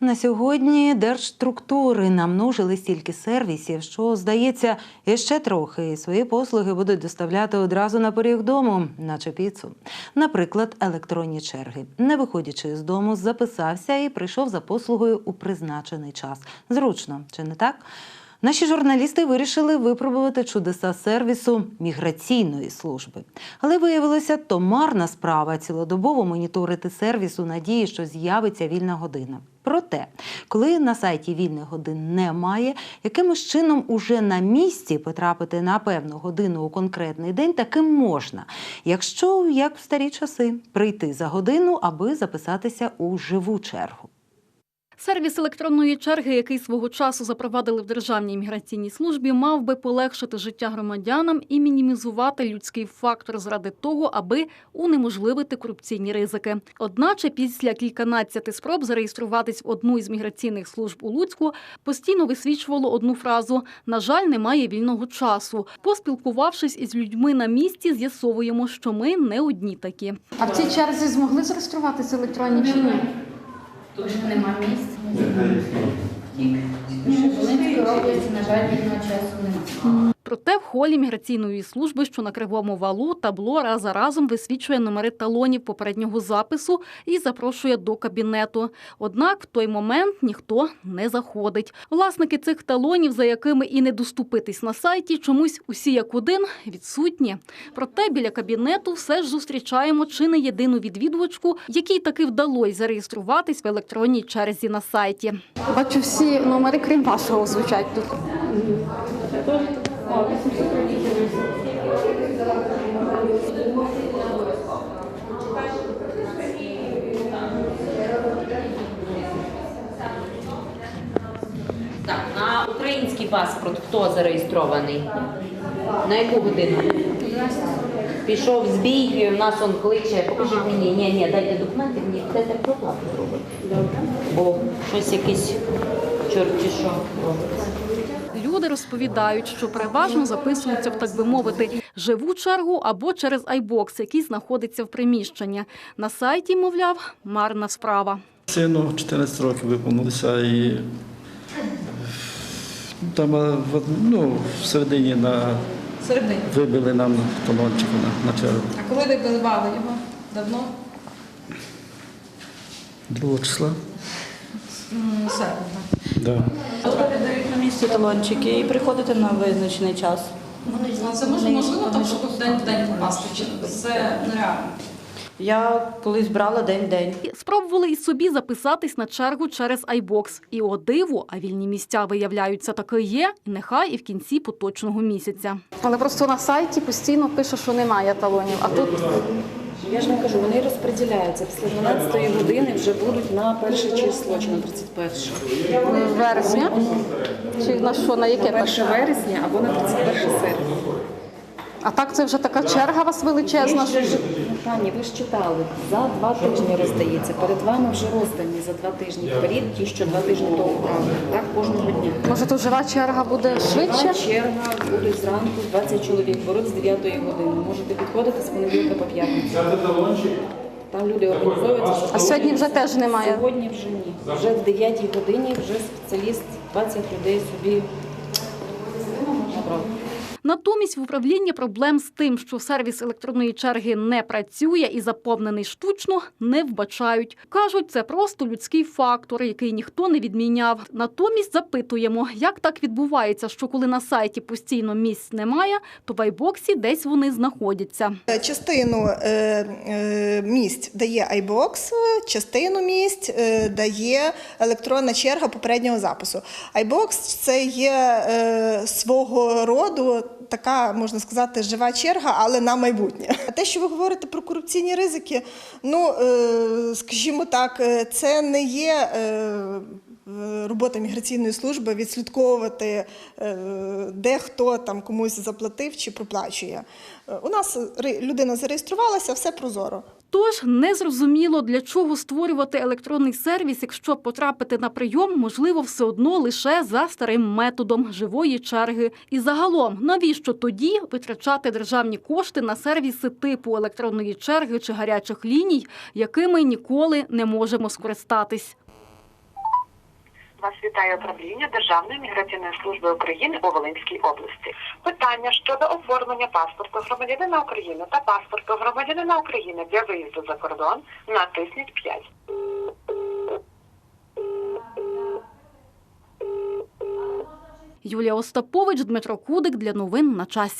На сьогодні держструктури намножили стільки сервісів, що здається, іще трохи і свої послуги будуть доставляти одразу на поріг дому, наче піцу. Наприклад, електронні черги. Не виходячи з дому, записався і прийшов за послугою у призначений час. Зручно, чи не так? Наші журналісти вирішили випробувати чудеса сервісу міграційної служби. Але виявилося, то марна справа цілодобово моніторити сервіс у надії, що з'явиться вільна година. Проте, коли на сайті вільних годин немає, якимось чином уже на місці потрапити на певну годину у конкретний день таким можна, якщо як в старі часи прийти за годину, аби записатися у живу чергу. Сервіс електронної черги, який свого часу запровадили в Державній міграційній службі, мав би полегшити життя громадянам і мінімізувати людський фактор заради того, аби унеможливити корупційні ризики. Одначе, після кільканадцяти спроб зареєструватись в одну із міграційних служб у Луцьку, постійно висвічувало одну фразу: на жаль, немає вільного часу. Поспілкувавшись із людьми на місці, з'ясовуємо, що ми не одні такі. А в цій черзі змогли зареєструватися електронні чи ні? Тут що нема місць. Вони роблять, на жаль, вільного часу немає. Проте в холі міграційної служби, що на кривому валу, табло раз за разом висвічує номери талонів попереднього запису і запрошує до кабінету. Однак в той момент ніхто не заходить. Власники цих талонів, за якими і не доступитись на сайті, чомусь усі як один відсутні. Проте біля кабінету все ж зустрічаємо чи не єдину відвідувачку, якій таки вдалося зареєструватись в електронній черзі на сайті. Бачу, всі номери, крім вашого, звучать тут. Так, на український паспорт хто зареєстрований? На яку годину? Пішов збій, в нас он кличе. Покажіть мені, ні, ні, дайте документи, мені це так проплату зробить. Бо щось якесь чорті що робиться. Розповідають, що переважно записуються в так би мовити живу чергу або через айбокс, який знаходиться в приміщенні. На сайті, мовляв, марна справа. Сину 14 років виповнилося і там а, в- ну, в середині на, Середині. вибили нам талончик на, на чергу. А коли ви виливали його? Давно? 2 числа. Да. Віддають на місці талончики і приходите на визначений час. Це може можливо так, щоб в день в день попасти? Чи це нереально? Я колись брала день в день. Спробували і собі записатись на чергу через айбокс. І о диву, а вільні місця виявляються таки є, і нехай і в кінці поточного місяця. Але просто на сайті постійно пише, що немає талонів. А тут Я ж вам кажу, вони розподіляються. Після 12-ї години вже будуть на перше число чи на 31 вересня. Чи на що, на яке 1 вересня або на 31 серпня. А так це вже така черга у вас величезна. Що- ж, ви ж читали, за два тижні роздається. Перед вами вже роздані за два тижні вперед, ті, що два тижні тому брали. Так кожного дня. Може, тут жива черга буде швидше? Жива черга буде зранку 20 чоловік, беруть з 9 години. Можете підходити з понеділка по п'ятницю. Там люди організовуються. А сьогодні вже теж немає. Сьогодні вже ні. Вже в 9 годині вже спеціаліст 20 людей собі. Натомість в управлінні проблем з тим, що сервіс електронної черги не працює і заповнений штучно, не вбачають. Кажуть, це просто людський фактор, який ніхто не відміняв. Натомість запитуємо, як так відбувається, що коли на сайті постійно місць немає, то в айбоксі десь вони знаходяться. Частину е, е, місць дає iBox, частину місць е, дає електронна черга попереднього запису. iBox – це є свого роду така, можна сказати, жива черга, але на майбутнє. А те, що ви говорите про корупційні ризики, ну е, скажімо так, е, це не є. Е, Робота міграційної служби відслідковувати, е, де хто там комусь заплатив чи проплачує. Е, У нас людина зареєструвалася, все прозоро. Тож незрозуміло, для чого створювати електронний сервіс, якщо потрапити на прийом, можливо, все одно лише за старим методом живої черги. І загалом, навіщо тоді витрачати державні кошти на сервіси типу електронної черги чи гарячих ліній, якими ніколи не можемо скористатись? Вас вітає управління Державної міграційної служби України у Волинській області. Питання щодо оформлення паспорту громадянина України та паспорту громадянина України для виїзду за кордон натисніть 5. Юлія Остапович, Дмитро Кудик для новин на часі.